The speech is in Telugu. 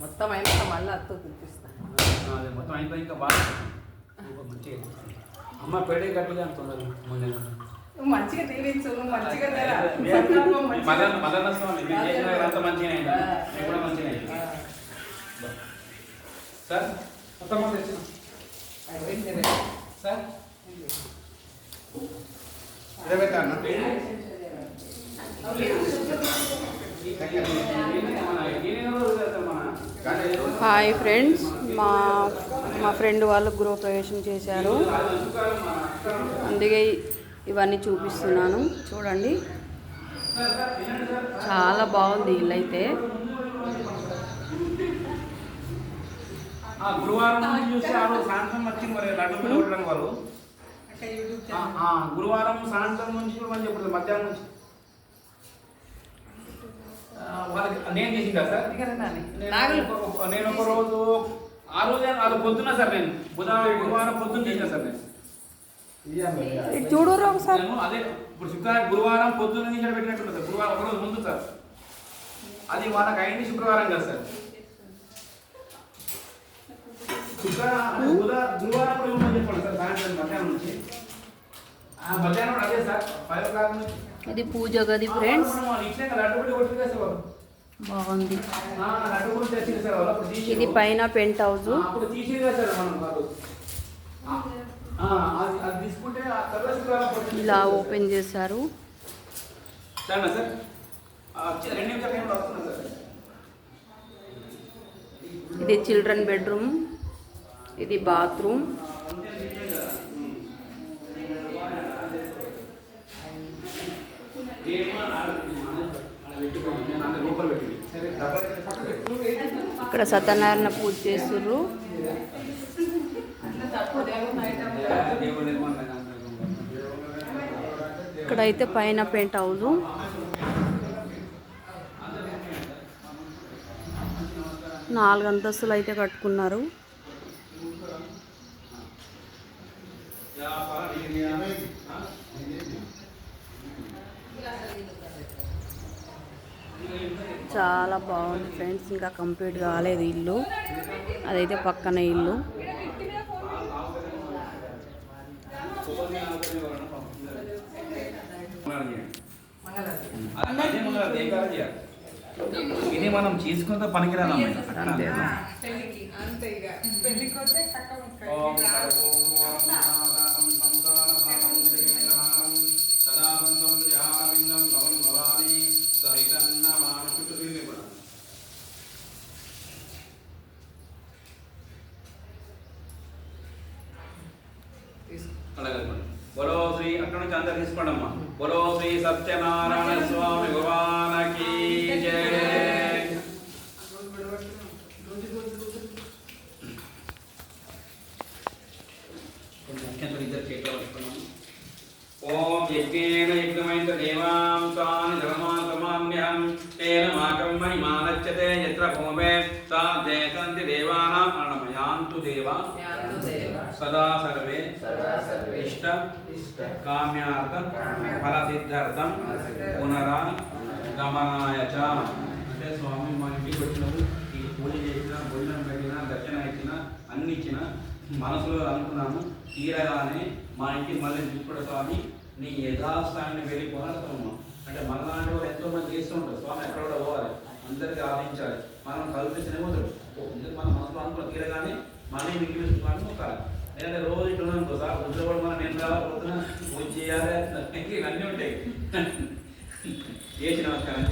మొత్తం అయినాక మళ్ళీ అత్త చూపిస్తాను అదే మొత్తం అయిపోయి ఇంకా బాగా మంచిగా. అమ్మ పెడే గట్టిగా అంటున్నారు ముందు నువ్వు మంచిగా తీరించు మంచిగా. మదన స్వామి అంత మంచిగా కూడా మంచిగా. సార్ మొత్తం తెచ్చిన. సార్. ఇరవై తాను. హాయ్ ఫ్రెండ్స్ మా మా ఫ్రెండ్ వాళ్ళు గృహప్రవేశం చేశారు. అందుకే ఇవన్నీ చూపిస్తున్నాను. చూడండి. చాలా బాగుంది ఇల్లు అయితే ఆ, గురువారం నుంచి సాయంత్రం వచ్చింది మరి లడ్డు పిల్ల కొట్టడం వాళ్ళు అక్క యూట్యూబ్ ఆ, ఛానల్. ఆ, గురువారం సాయంత్రం నుంచి కూడా మంచి ఇప్పుడు మధ్యాహ్నం నుంచి ఆ, వాళ్ళకి నేను చేసిందా సార్. నేను ఒక- రోజు ఆ రోజే అది పొద్దున్న సార్ నేను. బుధవారం గురువారం పొద్దున్న చేసిన సార్ నేను. చూడరు ఒకసారి? నేను అదే ఇప్పుడు శుక్రవారం గురువారం పొద్దున్న నుంచి పెట్టినట్టు సార్. గురువారం ఒక రోజు ముందు సార్. అది వాళ్ళకి అయింది శుక్రవారం కదా సార్. శుక్రవారం గురువారం కూడా చెప్పండి సార్ సాయంత్రం మధ్యాహ్నం నుంచి. ఆ మధ్యాహ్నం అదే సార్. ఫైవ్ ఓ క్లాక్ నుంచి. ఇది పూజ గది ఫ్రెండ్స్ బాగుంది. ఇది పైన పెంట్ హౌస్. ఇలా ఓపెన్ చేశారు. ఇది చిల్డ్రన్ బెడ్రూమ్. ఇది బాత్రూమ్. ఇక్కడ సత్యనారాయణ పూజ చేస్తుర్రు. ఇక్కడ అయితే పైన పెయింట్ హౌస్ నాలుగు అంతస్తులు అయితే కట్టుకున్నారు. చాలా బాగుంది ఫ్రెండ్స్. ఇంకా కంప్లీట్ కాలేదు ఇల్లు. అదైతే పక్కన ఇల్లు. ఇది మనం చేసుకుంటే పనికిరాదమ్మా అలాగే బలో శ్రీ అక్కడ నుంచి అందరు తీసుకోండి అమ్మా బలో శ్రీ సత్యనారాయణ స్వామి భగవానకి జయ. ఓం యజ్ఞేన యజ్ఞమైన దేవా యత్ర భూమే తా దేశంతి దేవానాం అన్నమయాంతు దేవా సదా సర్వే ఇష్ట కామ్యార్థం ఫలసిద్ధార్థం పునరా గమనాయ అంటే స్వామి మా ఇంటికి వచ్చినప్పుడు ఈ పూజ చేసిన భోజనం పెట్టిన దర్శనం ఇచ్చిన అన్ని ఇచ్చిన మనసులో అనుకున్నాము తీరగానే మా ఇంటికి మళ్ళీ చూపుడు స్వామి నీ యథాస్థానాన్ని వెళ్ళి పోరాడతామమ్మా అంటే మనలాంటి వాళ్ళు ఎంతో మంది చేస్తూ ఉంటారు. స్వామి ఎక్కడ కూడా పోవాలి. అందరికీ ఆదించాలి మనం కల్పించిన పోతాడు. ఎందుకు మన మనసులో అనుకున్న తీరగానే మన ఇంటికి స్వామి మొక్కాలి లేదంటే రోజు ఇట్లా అనుకో సార్ ఉద్యోగం కూడా మనం నేను రావాలి పోతున్నా పూజ చేయాలి అన్నీ ఉంటాయి. చేసి నమస్కారం